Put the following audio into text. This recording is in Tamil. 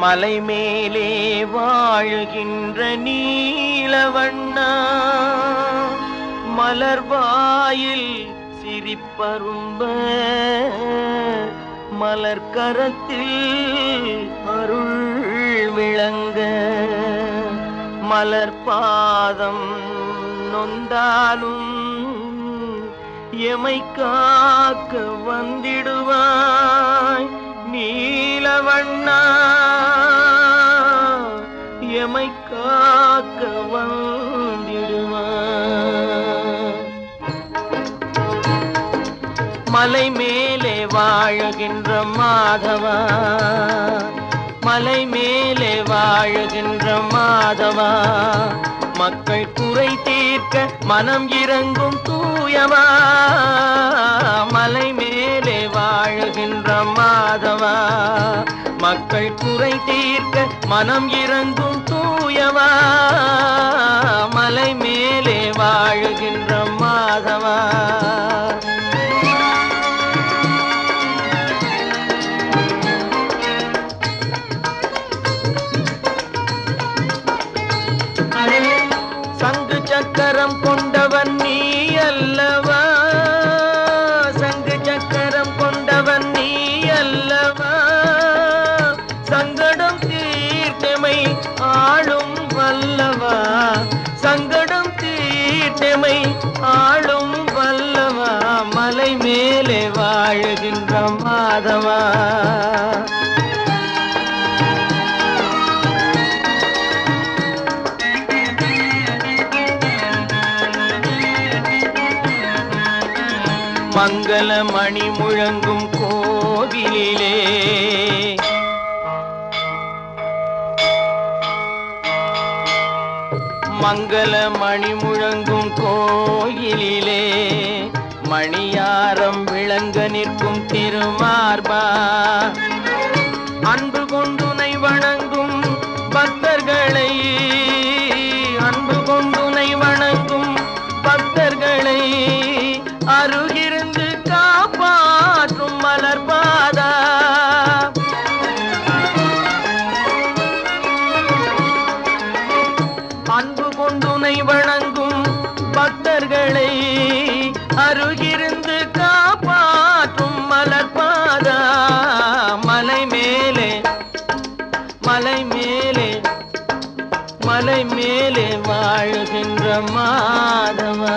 மலை மேலே வாழுகின்ற நீலவண்ணா. மலர்வாயில் சிரிப்பரும்ப. மலர்கரத்தில் அருள் விளங்க. மலர்பாதம் நொந்தாலும் எமை காக்க வந்திடுவாய் எமை காக்க வந்திடுவாய் மலை மேலே வாழுகின்ற மாதவா? மலை மேலே வாழுகின்ற மாதவா? மக்கள் குறை தீர்க்க மனம் இறங்கும் தூயவா? மலை மேலே வாழுகின்ற மாதவா? மக்கள் குறை தீர்க்க மனம் இறங்கும் தூயவா மலை மேலே வாழுகின்ற மாதவா. சங்கு சக்கரம் கொண்டவன் வல்லவா? சங்கடம் தீட்டமை ஆளும் வல்லவா? மலை மேலே வாழுகின்ற மாதவா? மங்கள மணி முழங்கும் கோவிலிலே மங்கள மணி முழங்கும் கோயிலிலே மணியாரம் விளங்க நிற்கும் திருமார்பா. அன்பு கொண்டுனை வணங்கும் பக்தர்களை அருகிருந்து காப்பாற்றும் மலர்பாதா. மலை மேலே மலை மேலே மலை மேலே வாழுகின்ற மாதவா.